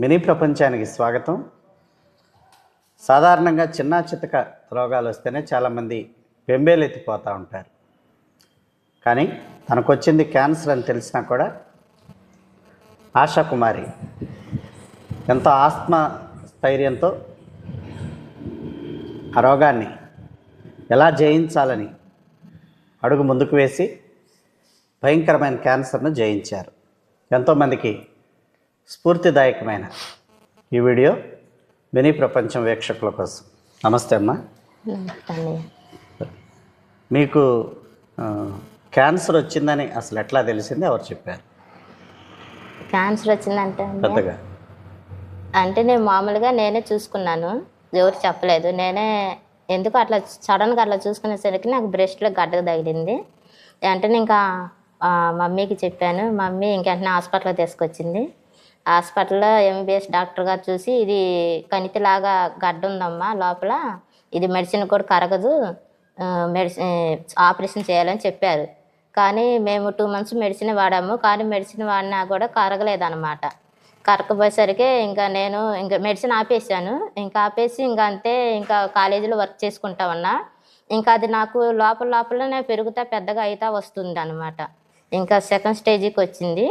Mini ప్రపంచానికి స్వాగతం. సాధారణంగా చిన్న చితక రోగాలు వస్తేనే చాలామంది బెంబేలెత్తిపోతూ ఉంటారు. కానీ తనకొచ్చింది క్యాన్సర్ అని తెలిసినా కూడా ఆశాకుమారి ఎంతో ఆత్మ స్థైర్యంతో ఆ రోగాన్ని ఎలా జయించాలని అడుగు ముందుకు వేసి భయంకరమైన క్యాన్సర్ను జయించారు. ఎంతోమందికి స్ఫూర్తిదాయకమైన ఈ వీడియో మినీ ప్రపంచం వీక్షకుల కోసం. నమస్తే అమ్మా. మీకు క్యాన్సర్ వచ్చిందని అసలు ఎట్లా తెలిసింది? ఎవరు చెప్పారు? క్యాన్సర్ వచ్చిందంటే పెద్దగా. అంటే నేను మామూలుగా నేనే చూసుకున్నాను. ఎవరు చెప్పలేదు. నేనే ఎందుకు అట్లా సడన్గా అట్లా చూసుకునేసరికి నాకు బ్రెస్ట్లో గడ్డ తగిలింది. వెంటనే ఇంకా మమ్మీకి చెప్పాను. మమ్మీ ఇంకెంటనే హాస్పిటల్కి తీసుకొచ్చింది. హాస్పిటల్లో ఎంబీబీఎస్ డాక్టర్ గారు చూసి ఇది కణితిలాగా గడ్డ ఉందమ్మా లోపల ఇది మెడిసిన్ కూడా కరగదు మెడిసిన్ ఆపరేషన్ చేయాలని చెప్పారు. కానీ మేము టూ మంత్స్ మెడిసిన్ వాడాము కానీ మెడిసిన్ వాడినా కూడా కరగలేదన్నమాట. కరకపోయేసరికి ఇంకా నేను ఇంకా మెడిసిన్ ఆపేసాను ఇంకా ఆపేసి ఇంకా అంతే ఇంకా కాలేజీలో వర్క్ చేసుకుంటా ఉన్నా. ఇంకా అది నాకు లోపల లోపలనే పెరుగుతా పెద్దగా అవుతా వస్తుంది అనమాట ఇంకా సెకండ్ స్టేజీకి వచ్చింది.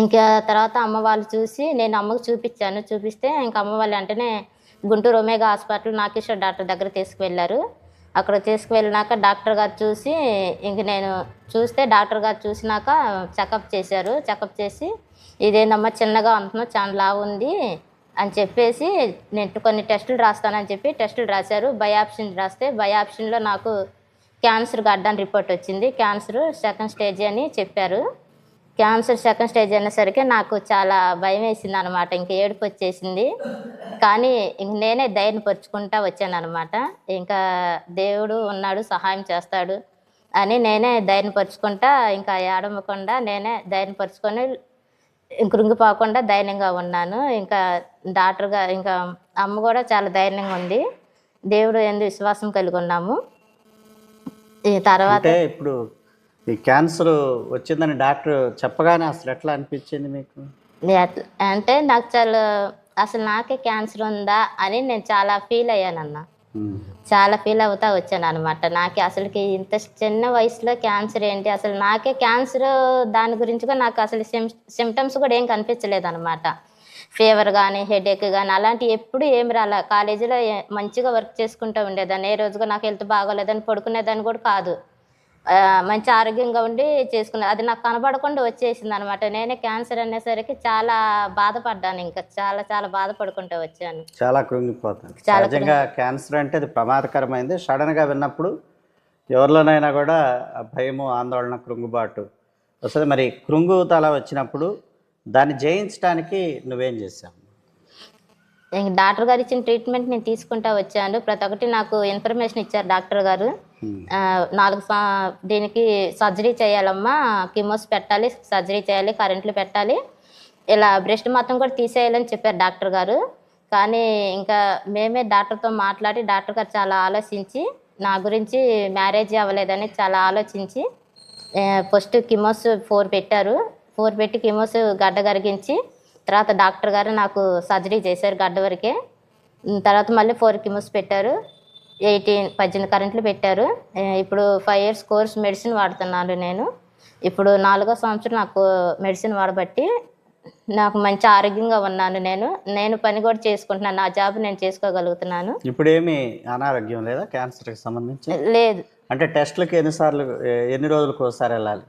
ఇంకా తర్వాత అమ్మ వాళ్ళు చూసి నేను అమ్మకు చూపించాను. చూపిస్తే ఇంకా అమ్మ వాళ్ళు వెంటనే Guntur omega hospital Nageshwar doctor దగ్గర తీసుకువెళ్ళారు. అక్కడ తీసుకువెళ్ళినాక డాక్టర్ గారు చూసి ఇంక నేను చూస్తే డాక్టర్ గారు చూసినాక చెకప్ చేశారు. చెకప్ చేసి ఇదేందమ్మా చిన్నగా అంటున్నావు చాలా లావు ఉంది అని చెప్పేసి నేను కొన్ని టెస్టులు రాస్తానని చెప్పి టెస్టులు రాశారు. బయాప్షన్ రాస్తే బయాప్షన్లో నాకు క్యాన్సర్ గడ్డని రిపోర్ట్ వచ్చింది. క్యాన్సర్ సెకండ్ స్టేజ్ అని చెప్పారు. క్యాన్సర్ సెకండ్ స్టేజ్ అయినసరికి నాకు చాలా భయం వేసింది అనమాట ఇంక ఏడుపు వచ్చేసింది కానీ ఇంక నేనే ధైర్యం పరుచుకుంటా వచ్చాను అనమాట ఇంకా దేవుడు ఉన్నాడు సహాయం చేస్తాడు అని నేనే ధైర్యం పరుచుకుంటా ఇంకా ఏడమ్మకుండా నేనే ధైర్యం పరుచుకొని కృంగిపోకుండా ధైర్యంగా ఉన్నాను. ఇంకా డాక్టర్గా ఇంకా అమ్మ కూడా చాలా ధైర్యంగా ఉంది. దేవుడు ఎందు విశ్వాసం కలిగి ఉన్నాము. ఈ తర్వాత ఇప్పుడు ఈ క్యాన్సర్ వచ్చిందని డాక్టర్ చెప్పగానే అసలు ఎట్లా అనిపించింది మీకు? అంటే నాకు చాలా అసలు నాకే క్యాన్సర్ ఉందా అని నేను చాలా ఫీల్ అయ్యానన్న. చాలా ఫీల్ అవుతా వచ్చాను అనమాట నాకే అసలుకి ఇంత చిన్న వయసులో క్యాన్సర్ ఏంటి? అసలు నాకే క్యాన్సర్ దాని గురించి కూడా నాకు అసలు సిమ్ సిమ్టమ్స్ కూడా ఏం కనిపించలేదు అనమాట ఫీవర్ కానీ హెడేక్ కానీ అలాంటి ఎప్పుడు ఏమి రాలే. కాలేజీలో ఏ- మంచిగా వర్క్ చేసుకుంటూ ఉండేదాన్ని. ఏ రోజుగా నాకు హెల్త్ బాగోలేదని పడుకునేదాన్ని కూడా కాదు. మంచి ఆరోగ్యంగా ఉండి చేసుకునే అది నాకు కనబడకుండా వచ్చేసింది అనమాట నేనే క్యాన్సర్ అనేసరికి చాలా బాధపడ్డాను ఇంకా. చాలా చాలా బాధపడుకుంటూ వచ్చాను. చాలా కృంగిపోతాను. చాలా సహజంగా క్యాన్సర్ అంటే అది ప్రమాదకరమైంది. సడన్గా విన్నప్పుడు ఎవరిలోనైనా కూడా భయము ఆందోళన కృంగుబాటు వస్తుంది. మరి కృంగుతల వచ్చినప్పుడు దాన్ని జయించడానికి నువ్వేం చేసావు ఇంక డాక్టర్ గారు ఇచ్చిన ట్రీట్మెంట్ నేను తీసుకుంటా వచ్చాను. ప్రతి ఒక్కటి నాకు ఇన్ఫర్మేషన్ ఇచ్చారు డాక్టర్ గారు. నాలుగు సా- దీనికి సర్జరీ చేయాలమ్మా కిమోస్ పెట్టాలి సర్జరీ చేయాలి కరెంట్లు పెట్టాలి. ఇలా బ్రెస్ట్ మొత్తం కూడా తీసేయాలని చెప్పారు డాక్టర్ గారు. కానీ ఇంకా మేమే డాక్టర్తో మాట్లాడి డాక్టర్ గారు చాలా ఆలోచించి నా గురించి మ్యారేజ్ అవ్వలేదని చాలా ఆలోచించి ఫస్ట్ కిమోస్ ఫోర్ పెట్టారు. ఫోర్ పెట్టి కిమోస్ గడ్డ కరిగించి తర్వాత డాక్టర్ గారు నాకు సర్జరీ చేశారు గడ్డ వరకే. తర్వాత మళ్ళీ ఫోర్ కిమోస్ పెట్టారు. ఎయిటీన్ పద్దెనిమిది కరెంట్లు పెట్టారు. ఇప్పుడు ఫైవ్ ఇయర్స్ కోర్స్ మెడిసిన్ వాడుతున్నాను నేను. ఇప్పుడు నాలుగో సంవత్సరం నాకు మెడిసిన్ వాడబట్టి నాకు మంచి ఆరోగ్యంగా ఉన్నాను నేను. నేను పని కూడా చేసుకుంటున్నాను. నా జాబ్ నేను చేసుకోగలుగుతున్నాను. ఇప్పుడు ఏమి అనారోగ్యం లేదా? క్యాన్సర్కి సంబంధించి? లేదు. అంటే టెస్ట్లకి ఎన్నిసార్లు ఎన్ని రోజులకు ఒకసారి వెళ్ళాలి?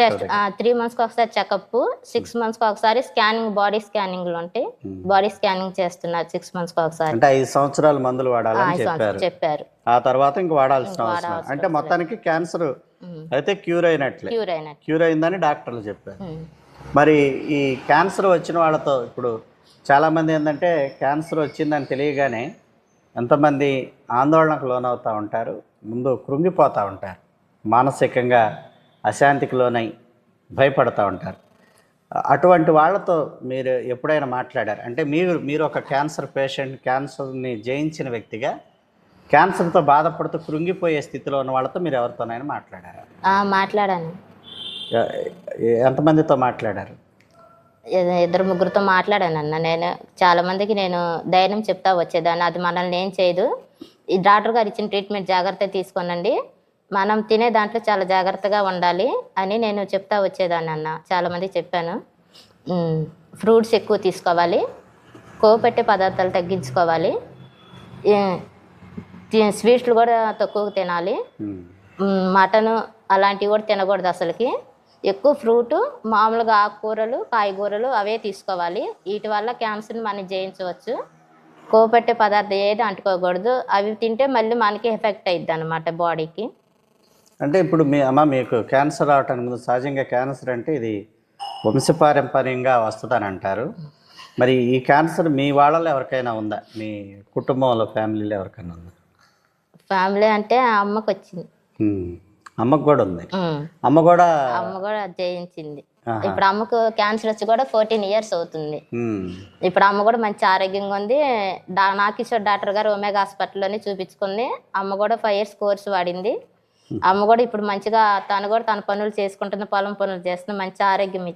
టెస్ట్ త్రీ మంత్స్కి ఒకసారి చెకప్ సిక్స్ మంత్స్కి ఒకసారి స్కానింగ్ బాడీ స్కానింగ్లు ఉంటాయి బాడీ స్కానింగ్ చేస్తున్నారు సిక్స్ మంత్స్కి ఒకసారి. అంటే ఐదు సంవత్సరాలు మందులు వాడాలని చెప్పారు. చెప్పారు. ఆ తర్వాత ఇంక వాడాల్సిన అవసరం అంటే మొత్తానికి క్యాన్సర్ అయితే క్యూర్ అయినట్లే. క్యూర్ అయినట్టు క్యూర్ అయిందని డాక్టర్లు చెప్పారు. ఉమ్. మరి ఈ క్యాన్సర్ వచ్చిన వాళ్ళతో ఇప్పుడు చాలామంది ఏంటంటే క్యాన్సర్ వచ్చిందని తెలియగానే ఎంతమంది ఆందోళనకు లోనవుతూ ఉంటారు ముందు కృంగిపోతూ ఉంటారు మానసికంగా అశాంతికి లోనై భయపడుతూ ఉంటారు. అటువంటి వాళ్ళతో మీరు ఎప్పుడైనా మాట్లాడారు? అంటే మీరు మీరు ఒక క్యాన్సర్ పేషెంట్ క్యాన్సర్ని జయించిన వ్యక్తిగా క్యాన్సర్తో బాధపడుతూ కృంగిపోయే స్థితిలో ఉన్న వాళ్ళతో మీరు ఎవరితోనైనా మాట్లాడారు? మాట్లాడాను. ఎంతమందితో మాట్లాడారు? ఇద్దరు ముగ్గురితో మాట్లాడాను అన్న. నేను చాలా మందికి నేను ధైర్యం చెప్తా వచ్చేదాన్ని. అది మనల్ని ఏం చేయదు. ఈ డాక్టర్ గారు ఇచ్చిన ట్రీట్మెంట్ జాగ్రత్త తీసుకోనండి. మనం తినే దాంట్లో చాలా జాగ్రత్తగా ఉండాలి అని నేను చెప్తా వచ్చేదాన్ని అన్న. చాలా మందికి చెప్పాను. ఫ్రూట్స్ ఎక్కువ తీసుకోవాలి. కొవ్వు పెట్టే పదార్థాలు తగ్గించుకోవాలి. స్వీట్లు కూడా తక్కువ తినాలి. మటను అలాంటివి కూడా తినకూడదు అసలుకి. ఎక్కువ ఫ్రూట్ మామూలుగా ఆకుకూరలు కాయగూరలు అవే తీసుకోవాలి. వీటి వల్ల క్యాన్సర్ని మనం జయించవచ్చు. కోపెట్టే పదార్థం ఏది అంటుకోకూడదు. అవి తింటే మళ్ళీ మనకి ఎఫెక్ట్ అయ్యిద్ది అనమాట బాడీకి. అంటే ఇప్పుడు మీ అమ్మ మీకు క్యాన్సర్ రావటానికి ముందు సహజంగా క్యాన్సర్ అంటే ఇది వంశపారంపర్యంగా వస్తుందని అంటారు. మరి ఈ క్యాన్సర్ మీ వాళ్ళలో ఎవరికైనా ఉందా? మీ కుటుంబంలో ఫ్యామిలీలో ఎవరికైనా ఉందా? ఫ్యామిలీ అంటే అమ్మకు వచ్చింది. అమ్మకు కూడా ఉంది. అమ్మ కూడా అమ్మ కూడా జయించింది. ఇప్పుడు అమ్మకు క్యాన్సర్ వచ్చి కూడా ఫోర్టీన్ ఇయర్స్ అవుతుంది. ఇప్పుడు అమ్మ కూడా మంచి ఆరోగ్యంగా ఉంది. నాకిషోర్ డాక్టర్ గారు ఒమేగా హాస్పిటల్లోనే చూపించుకుంది. అమ్మ కూడా ఫైవ్ ఇయర్స్ కోర్స్ వాడింది. అమ్మ కూడా ఇప్పుడు మంచిగా తను కూడా తన పనులు చేసుకుంటుంది పొలం పనులు చేస్తుంది మంచి ఆరోగ్యం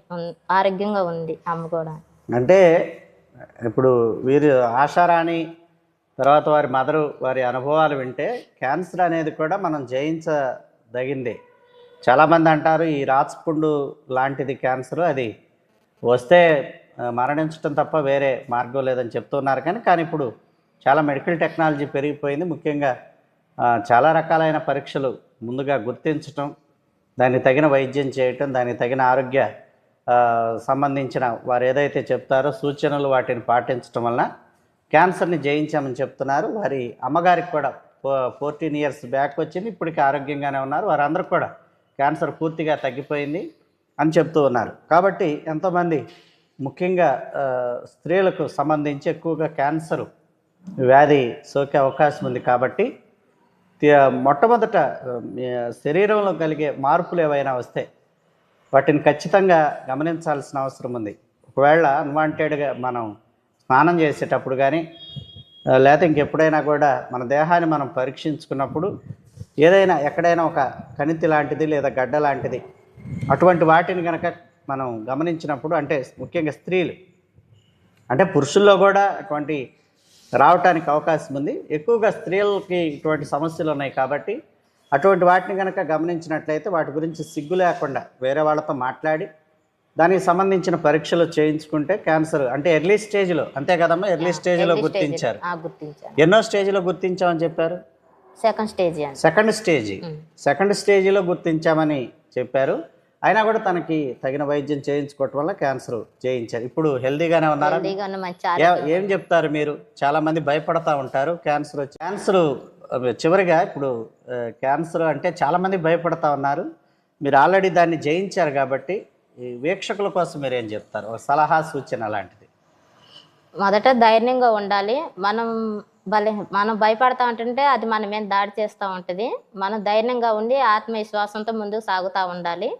ఆరోగ్యంగా ఉంది అమ్మ కూడా. అంటే ఇప్పుడు వీరు ఆశారాణి తర్వాత వారి మదరు వారి అనుభవాలు వింటే క్యాన్సర్ అనేది కూడా మనం జయించదగిందే. చాలామంది అంటారు ఈ రాచపుండు లాంటిది క్యాన్సర్ అది వస్తే మరణించడం తప్ప వేరే మార్గం లేదని చెప్తున్నారు కానీ కానీ ఇప్పుడు చాలా మెడికల్ టెక్నాలజీ పెరిగిపోయింది. ముఖ్యంగా చాలా రకాలైన పరీక్షలు ముందుగా గుర్తించటం దానికి తగిన వైద్యం చేయటం దానికి తగిన ఆరోగ్య సంబంధించిన వారు ఏదైతే చెప్తారో సూచనలు వాటిని పాటించడం వలన క్యాన్సర్ని జయించామని చెప్తున్నారు. వారి అమ్మగారికి కూడా ఫోర్టీన్ ఇయర్స్ బ్యాక్ వచ్చింది. ఇప్పటికి ఆరోగ్యంగానే ఉన్నారు. వారందరూ కూడా క్యాన్సర్ పూర్తిగా తగ్గిపోయింది అని చెప్తూ ఉన్నారు. కాబట్టి ఎంతోమంది ముఖ్యంగా స్త్రీలకు సంబంధించి ఎక్కువగా క్యాన్సర్ వ్యాధి సోకే అవకాశం ఉంది కాబట్టి మొట్టమొదట శరీరంలో కలిగే మార్పులు ఏవైనా వస్తే వాటిని ఖచ్చితంగా గమనించాల్సిన అవసరం ఉంది. ఒకవేళ అన్వాంటెడ్గా మనం స్నానం చేసేటప్పుడు కానీ లేదా లేకపోతే ఇంకెప్పుడైనా కూడా మన దేహాన్ని మనం పరీక్షించుకున్నప్పుడు ఏదైనా ఎక్కడైనా ఒక కణితి లాంటిది లేదా గడ్డ లాంటిది అటువంటి వాటిని కనుక మనం గమనించినప్పుడు అంటే ముఖ్యంగా స్త్రీలు అంటే పురుషుల్లో కూడా అటువంటి రావటానికి అవకాశం ఉంది. ఎక్కువగా స్త్రీలకి ఇటువంటి సమస్యలు ఉన్నాయి కాబట్టి అటువంటి వాటిని కనుక గమనించినట్లయితే వాటి గురించి సిగ్గు లేకుండా వేరే వాళ్ళతో మాట్లాడి దానికి సంబంధించిన పరీక్షలు చేయించుకుంటే క్యాన్సర్ అంటే ఎర్లీ స్టేజ్లో అంతే కదమ్మా ఎర్లీ స్టేజ్లో గుర్తించారు. ఎన్నో స్టేజ్లో గుర్తించామని చెప్పారు? Second stage second stage. Second స్టేజ్లో గుర్తించామని చెప్పారు. అయినా కూడా తనకి తగిన వైద్యం చేయించుకోవటం వల్ల క్యాన్సర్ చేయించారు ఇప్పుడు హెల్దీగానే ఉన్నారా? ఏ- చెప్తారు మీరు? చాలా మంది భయపడతా ఉంటారు. క్యాన్సర్ క్యాన్సర్ చివరిగా ఇప్పుడు క్యాన్సర్ అంటే చాలా మంది భయపడతా ఉన్నారు. మీరు ఆల్రెడీ దాన్ని జయించారు కాబట్టి వీక్షకుల కోసం మీరు ఏం చెప్తారు? ఒక సలహా సూచన అలాంటిది మొదట ధైర్యంగా ఉండాలి. మనం బలి మనం భయపడతా ఉంటుంటే అది మన మీద దాడి చేస్తూ ఉంటుంది. మనం ధైర్యంగా ఉండి ఆత్మవిశ్వాసంతో ముందుకు సాగుతూ ఉండాలి.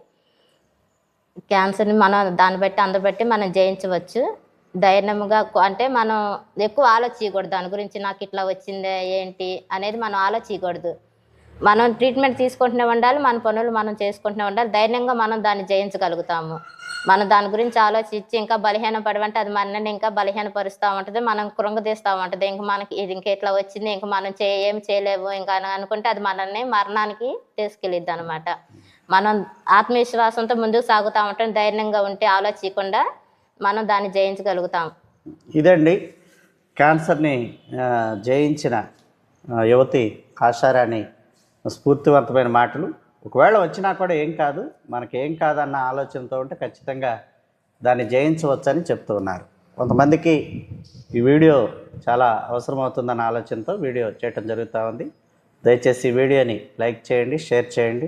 క్యాన్సర్ని మనం దాన్ని బట్టి అందబట్టి మనం జయించవచ్చు. ధైర్యంగా అంటే మనం ఎక్కువ ఆలోచించకూడదు దాని గురించి నాకు ఇట్లా వచ్చిందే ఏంటి అనేది మనం ఆలోచించకూడదు మనం ట్రీట్మెంట్ తీసుకుంటూనే ఉండాలి మన పనులు మనం చేసుకుంటూనే ఉండాలి. ధైర్యంగా మనం దాన్ని జయించగలుగుతాము. మనం దాని గురించి ఆలోచించి ఇంకా బలహీన పడమంటే అది మనల్ని ఇంకా బలహీనపరుస్తూ ఉంటుంది మనం కృంగదీస్తూ ఉంటుంది. ఇంక మనకి ఇది ఇంకా ఇట్లా వచ్చింది ఇంకా మనం చే ఏం చేయలేము ఇంకా అనుకుంటే అది మనల్ని మరణానికి తీసుకెళ్ళిద్ది అనమాట మనం ఆత్మవిశ్వాసంతో ముందుకు సాగుతూ ఉంటాం ధైర్యంగా ఉంటే ఆలోచించకుండా మనం దాన్ని జయించగలుగుతాం. ఇదండి. క్యాన్సర్ని జయించిన యువతి ఆశారాణి స్ఫూర్తివంతమైన మాటలు. ఒకవేళ వచ్చినా కూడా ఏం కాదు మనకి ఏం కాదన్న ఆలోచనతో ఉంటే ఖచ్చితంగా దాన్ని జయించవచ్చని చెప్తూ ఉన్నారు. కొంతమందికి ఈ వీడియో చాలా అవసరమవుతుందన్న ఆలోచనతో వీడియో చేయటం జరుగుతూ ఉంది. దయచేసి వీడియోని లైక్ చేయండి షేర్ చేయండి.